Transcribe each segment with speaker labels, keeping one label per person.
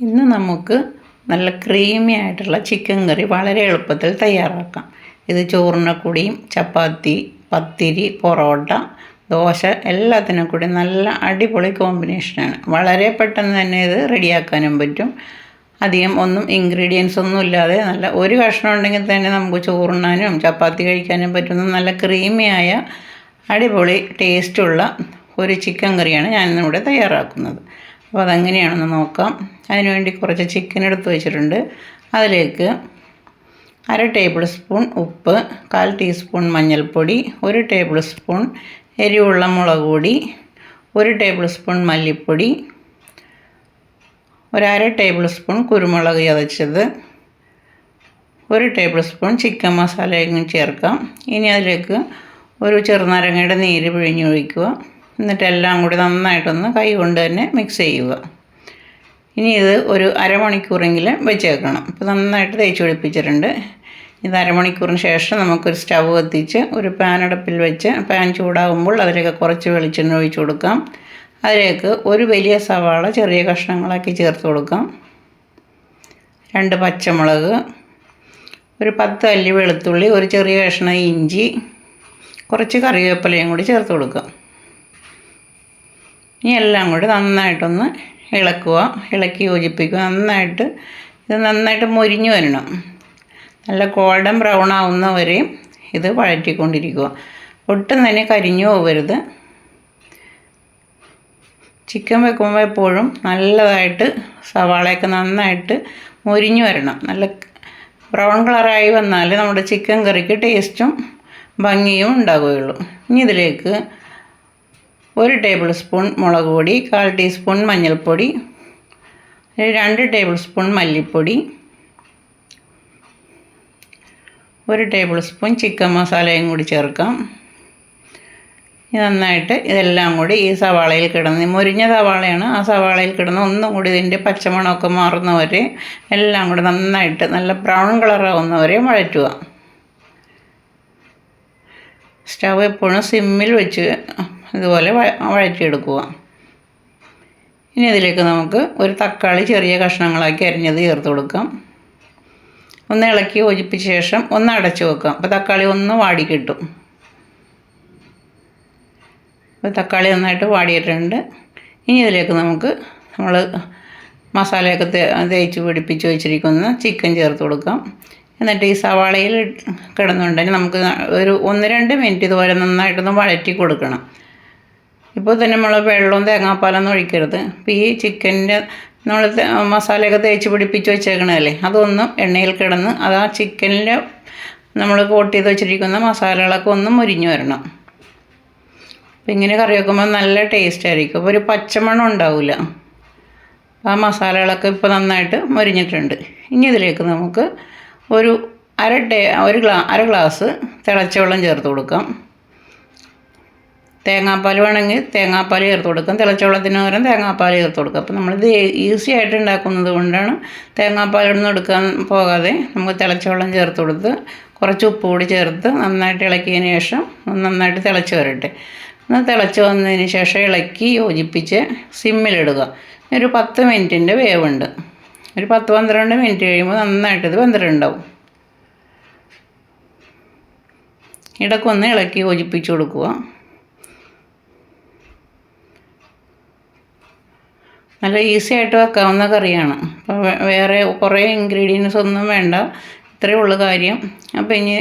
Speaker 1: ഇന്ന് നമുക്ക് നല്ല ക്രീമി ആയിട്ടുള്ള ചിക്കൻ കറി വളരെ എളുപ്പത്തിൽ തയ്യാറാക്കാം. ഇത് ചോറിനെ കൂടിയും ചപ്പാത്തി പത്തിരി പൊറോട്ട ദോശ എല്ലാത്തിനും കൂടി നല്ല അടിപൊളി കോമ്പിനേഷനാണ് വളരെ പെട്ടെന്ന് തന്നെ ഇത് റെഡിയാക്കാനും പറ്റും. അധികം ഒന്നും ഇൻഗ്രീഡിയൻസ് ഒന്നും ഇല്ലാതെ നല്ല ഒരു കഷ്ണം ഉണ്ടെങ്കിൽ തന്നെ നമുക്ക് ചോറുണ്ണാനും ചപ്പാത്തി കഴിക്കാനും പറ്റുന്ന നല്ല ക്രീമിയായ അടിപൊളി ടേസ്റ്റുള്ള ഒരു ചിക്കൻ കറിയാണ് ഞാനിന്നിവിടെ തയ്യാറാക്കുന്നത്. അപ്പോൾ അതെങ്ങനെയാണെന്ന് നോക്കാം. അതിനുവേണ്ടി കുറച്ച് ചിക്കൻ എടുത്ത് വെച്ചിട്ടുണ്ട്. അതിലേക്ക് അര ടേബിൾ സ്പൂൺ ഉപ്പ് കാൽ ടീസ്പൂൺ മഞ്ഞൾപ്പൊടി ഒരു ടേബിൾ സ്പൂൺ എരിവുള്ള മുളക് പൊടി ഒരു ടേബിൾ സ്പൂൺ മല്ലിപ്പൊടി ഒരു അര ടേബിൾ സ്പൂൺ കുരുമുളക് ചതച്ചത് ഒരു ടേബിൾ സ്പൂൺ ചിക്കൻ മസാലയും ചേർക്കാം. ഇനി അതിലേക്ക് ഒരു ചെറുനാരങ്ങയുടെ നീര് പിഴിഞ്ഞൊഴിക്കുക. എന്നിട്ട് എല്ലാം കൂടി നന്നായിട്ടൊന്ന് കൈ കൊണ്ട് തന്നെ മിക്സ് ചെയ്യുക. ഇനി ഇത് ഒരു അരമണിക്കൂറെങ്കിലും വെച്ചേക്കണം. ഇപ്പോൾ നന്നായിട്ട് തേച്ച് പിടിപ്പിച്ചിട്ടുണ്ട്. ഇത് അരമണിക്കൂറിന് ശേഷം നമുക്കൊരു സ്റ്റവ് കത്തിച്ച് ഒരു പാൻ അടുപ്പിൽ വെച്ച് പാൻ ചൂടാകുമ്പോൾ അതിലേക്ക് കുറച്ച് വെളിച്ചെണ്ണ ഒഴിച്ച് കൊടുക്കാം. അതിലേക്ക് ഒരു വലിയ സവാള ചെറിയ കഷ്ണങ്ങളാക്കി ചേർത്ത് കൊടുക്കാം. രണ്ട് പച്ചമുളക് ഒരു പത്ത് അല്ലി വെളുത്തുള്ളി ഒരു ചെറിയ കഷ്ണം ഇഞ്ചി കുറച്ച് കറിവേപ്പിലയും കൂടി ചേർത്ത് കൊടുക്കാം. ഇനി എല്ലാം കൂടി നന്നായിട്ടൊന്ന് ഇളക്കുക. ഇളക്കി യോജിപ്പിക്കുക. നന്നായിട്ട് ഇത് നന്നായിട്ട് മൊരിഞ്ഞു വരണം. നല്ല ഗോൾഡൻ ബ്രൗൺ ആവുന്ന വരെയും ഇത് വഴറ്റിക്കൊണ്ടിരിക്കുക. ഒട്ടും തന്നെ കരിഞ്ഞു പോകരുത്. ചിക്കൻ വെക്കുമ്പോൾ എപ്പോഴും നല്ലതായിട്ട് സവാളയൊക്കെ നന്നായിട്ട് മൊരിഞ്ഞു വരണം. നല്ല ബ്രൗൺ കളറായി വന്നാൽ നമ്മുടെ ചിക്കൻ കറിക്ക് ടേസ്റ്റും ഭംഗിയും ഉണ്ടാവുകയുള്ളൂ. ഇനി ഇതിലേക്ക് ഒരു ടേബിൾ സ്പൂൺ മുളക് പൊടി കാൽ ടീസ്പൂൺ മഞ്ഞൾപ്പൊടി രണ്ട് ടേബിൾ സ്പൂൺ മല്ലിപ്പൊടി ഒരു ടേബിൾ സ്പൂൺ ചിക്കൻ മസാലയും കൂടി ചേർക്കാം. നന്നായിട്ട് ഇതെല്ലാം കൂടി ഈ സവാളയിൽ കിടന്ന് മുരിഞ്ഞ സവാളയാണ് ആ സവാളയിൽ കിടന്ന് ഒന്നും കൂടി ഇതിന്റെ പച്ചമണമൊക്കെ മാറുന്നവരെ എല്ലാം കൂടി നന്നായിട്ട് നല്ല ബ്രൗൺ കളറാവുന്നവരെ വഴറ്റുക. സ്റ്റവ് എപ്പോഴും സിമ്മിൽ വെച്ച് ഇതുപോലെ വഴറ്റിയെടുക്കുക. ഇനി ഇതിലേക്ക് നമുക്ക് ഒരു തക്കാളി ചെറിയ കഷ്ണങ്ങളാക്കി അരിഞ്ഞത് ചേർത്ത് കൊടുക്കാം. ഒന്ന് ഇളക്കി യോജിപ്പിച്ച ശേഷം ഒന്ന് അടച്ചു വെക്കാം. അപ്പോൾ തക്കാളി ഒന്ന് വാടി കിട്ടും. അപ്പോൾ തക്കാളി നന്നായിട്ട് വാടിയിട്ടുണ്ട്. ഇനി ഇതിലേക്ക് നമുക്ക് നമ്മൾ മസാലയൊക്കെ തേച്ച് പിടിപ്പിച്ച് വെച്ചിരിക്കുന്ന ചിക്കൻ ചേർത്ത് കൊടുക്കാം. എന്നിട്ട് ഈ സവാളയിൽ കിടന്നുണ്ടെങ്കിൽ നമുക്ക് ഒരു ഒന്ന് രണ്ട് മിനിറ്റ് ഇതുപോലെ നന്നായിട്ടൊന്ന് വഴറ്റി കൊടുക്കണം. ഇപ്പോൾ തന്നെ നമ്മൾ വെള്ളവും തേങ്ങാപ്പാലൊന്നും ഒഴിക്കരുത്. അപ്പോൾ ഈ ചിക്കന്റെ നമ്മൾ മസാലയൊക്കെ തേച്ച് പിടിപ്പിച്ച് വെച്ചേക്കണതല്ലേ? അതൊന്നും എണ്ണയിൽ കിടന്ന് അത് ആ ചിക്കനിൽ നമ്മൾ കോട്ട് ചെയ്ത് വെച്ചിരിക്കുന്ന മസാലകളൊക്കെ ഒന്ന് മുരിഞ്ഞു വരണം. അപ്പം ഇങ്ങനെ കറി വെക്കുമ്പോൾ നല്ല ടേസ്റ്റ് ആയിരിക്കും. അപ്പോൾ ഒരു പച്ചമണം ഉണ്ടാവില്ല ആ മസാലകളൊക്കെ ഇപ്പോൾ നന്നായിട്ട് മുരിഞ്ഞിട്ടുണ്ട്. ഇനി ഇതിലേക്ക് നമുക്ക് ഒരു അര ടേ ഒരു ഗ്ലാ അര ഗ്ലാസ് തിളച്ച വെള്ളം ചേർത്ത് കൊടുക്കാം. തേങ്ങാപ്പാൽ വേണമെങ്കിൽ തേങ്ങാപ്പാൽ ചേർത്ത് കൊടുക്കും. തിളച്ച വെള്ളത്തിന് പകരം തേങ്ങാപ്പാൽ ചേർത്ത് കൊടുക്കും. അപ്പോൾ നമ്മളിത് ഈസി ആയിട്ട് ഉണ്ടാക്കുന്നത് കൊണ്ടാണ് തേങ്ങാപ്പാലൊന്നും എടുക്കാൻ പോകാതെ നമുക്ക് തിളച്ച വെള്ളം ചേർത്ത് കൊടുത്ത് കുറച്ച് ഉപ്പ് കൂടി ചേർത്ത് നന്നായിട്ട് ഇളക്കിയതിന് ശേഷം നന്നായിട്ട് തിളച്ച് വരട്ടെ. ഒന്ന് തിളച്ച് വന്നതിന് ശേഷം ഇളക്കി യോജിപ്പിച്ച് സിമ്മിലിടുക ഒരു പത്ത് മിനിറ്റിന്റെ വേവുണ്ട്. ഒരു പത്ത് പന്ത്രണ്ട് മിനിറ്റ് കഴിയുമ്പോൾ നന്നായിട്ടിത് വെന്തിട്ടുണ്ടാവും. ഇടയ്ക്കൊന്ന് ഇളക്കി യോജിപ്പിച്ച് കൊടുക്കുക. നല്ല ഈസി ആയിട്ട് വെക്കാവുന്ന കറിയാണ്. അപ്പോൾ വേറെ കുറേ ഇൻഗ്രീഡിയൻസ് ഒന്നും വേണ്ട. ഇത്രയേ ഉള്ളൂ കാര്യം. അപ്പോൾ ഇനി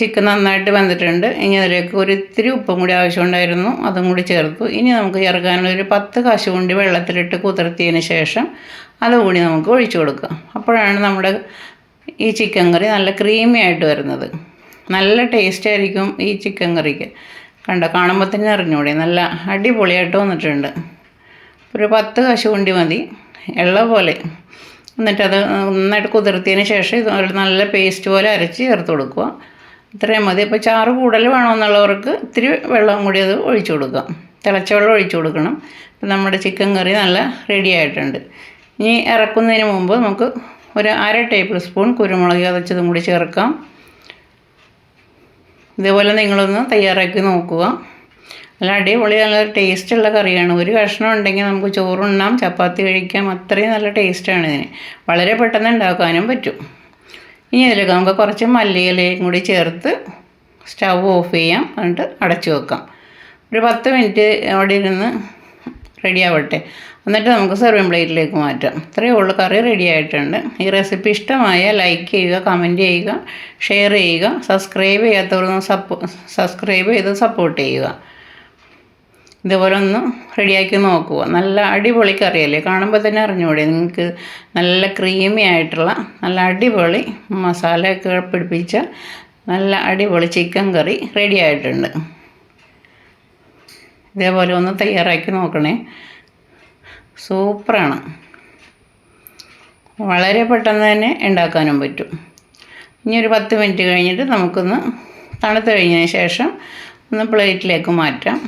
Speaker 1: ചിക്കൻ നന്നായിട്ട് വെന്തിട്ടുണ്ട്. ഇനി അതിലേക്ക് ഒരു ഇത്തിരി ഉപ്പും കൂടി ആവശ്യമുണ്ടായിരുന്നു. അതും കൂടി ചേർത്തു. ഇനി നമുക്ക് ചേർക്കാനൊരു പത്ത് കാശുകൊണ്ട് വെള്ളത്തിലിട്ട് കുതിർത്തിയതിന് ശേഷം അതുകൂടി നമുക്ക് ഒഴിച്ചു കൊടുക്കാം. അപ്പോഴാണ് നമ്മുടെ ഈ ചിക്കൻ കറി നല്ല ക്രീമി ആയിട്ട് വരുന്നത്. നല്ല ടേസ്റ്റ് ആയിരിക്കും ഈ ചിക്കൻ കറിക്ക്. കണ്ടോ? കാണുമ്പോൾ തന്നെ അറിഞ്ഞൂടെ. നല്ല അടിപൊളിയായിട്ട് വന്നിട്ടുണ്ട്. ഒരു പത്ത് കശുവണ്ടി മതി എള്ള പോലെ. എന്നിട്ടത് നന്നായിട്ട് കുതിർത്തിയതിന് ശേഷം ഇത് നല്ല പേസ്റ്റ് പോലെ അരച്ച് ചേർത്ത് കൊടുക്കുക. ഇത്രയും മതി. അപ്പോൾ ചാറ് കൂടുതൽ വേണമെന്നുള്ളവർക്ക് ഇത്തിരി വെള്ളം കൂടി അത് ഒഴിച്ചു കൊടുക്കാം തിളച്ച വെള്ളം ഒഴിച്ചു കൊടുക്കണം. അപ്പം നമ്മുടെ ചിക്കൻ കറി നല്ല റെഡി ആയിട്ടുണ്ട്. ഇനി ഇറക്കുന്നതിന് മുമ്പ് നമുക്ക് ഒരു അര ടേബിൾ സ്പൂൺ കുരുമുളക് ചതച്ചതും കൂടി ചേർക്കാം. ഇതേപോലെ നിങ്ങളൊന്ന് തയ്യാറാക്കി നോക്കുക. നല്ല അടിപൊളി നല്ല ടേസ്റ്റുള്ള കറിയാണ്. ഒരു കഷ്ണം ഉണ്ടെങ്കിൽ നമുക്ക് ചോറുണ്ണാം ചപ്പാത്തി കഴിക്കാം. അത്രയും നല്ല ടേസ്റ്റാണ് ഇതിന്. വളരെ പെട്ടെന്ന് ഉണ്ടാക്കാനും പറ്റും. ഇനി ഇതിലേക്ക് നമുക്ക് കുറച്ച് മല്ലിയിലയും കൂടി ചേർത്ത് സ്റ്റവ് ഓഫ് ചെയ്യാം. എന്നിട്ട് അടച്ചു വെക്കാം. ഒരു പത്ത് മിനിറ്റ് അവിടെ ഇരുന്ന് റെഡി ആവട്ടെ. എന്നിട്ട് നമുക്ക് സെർവിങ് പ്ലേറ്റിലേക്ക് മാറ്റാം. ഇത്രയേ ഉള്ളൂ. കറി റെഡി ആയിട്ടുണ്ട്. ഈ റെസിപ്പി ഇഷ്ടമായ ലൈക്ക് ചെയ്യുക കമന്റ് ചെയ്യുക ഷെയർ ചെയ്യുക സബ്സ്ക്രൈബ് ചെയ്യാത്തവർ സപ്പോ സബ്സ്ക്രൈബ് ചെയ്ത് സപ്പോർട്ട് ചെയ്യുക. ഇതുപോലെ ഒന്ന് റെഡിയാക്കി നോക്കുക. നല്ല അടിപൊളി കറിയല്ലേ? കാണുമ്പോൾ തന്നെ അറിഞ്ഞുകൂടെ നിങ്ങൾക്ക് നല്ല ക്രീമി ആയിട്ടുള്ള നല്ല അടിപൊളി മസാലയൊക്കെ പിടിപ്പിച്ച നല്ല അടിപൊളി ചിക്കൻ കറി റെഡി ആയിട്ടുണ്ട്. ഇതേപോലെ ഒന്ന് തയ്യാറാക്കി നോക്കണേ. സൂപ്പറാണ്. വളരെ പെട്ടെന്ന് തന്നെ ഉണ്ടാക്കാനും പറ്റും. ഇനി ഒരു പത്ത് മിനിറ്റ് കഴിഞ്ഞിട്ട് നമുക്കൊന്ന് തണുത്ത് കഴിഞ്ഞതിന് ശേഷം ഒന്ന് പ്ലേറ്റിലേക്ക് മാറ്റാം.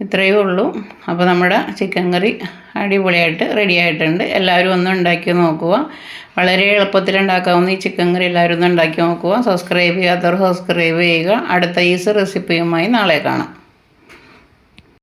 Speaker 1: ഇത്രയേ ഉള്ളൂ. അപ്പോൾ നമ്മുടെ ചിക്കൻ കറി അടിപൊളിയായിട്ട് റെഡി ആയിട്ടുണ്ട്. എല്ലാവരും ഒന്ന് ഉണ്ടാക്കി നോക്കുക. വളരെ എളുപ്പത്തിൽ ഉണ്ടാക്കാവുന്ന ഈ ചിക്കൻ കറി എല്ലാവരും ഒന്ന് ഉണ്ടാക്കി നോക്കുക. സബ്സ്ക്രൈബ് ചെയ്യാത്തവർ സബ്സ്ക്രൈബ് ചെയ്യുക. അടുത്ത ഈസ് റെസിപ്പിയുമായി നാളെ കാണാം.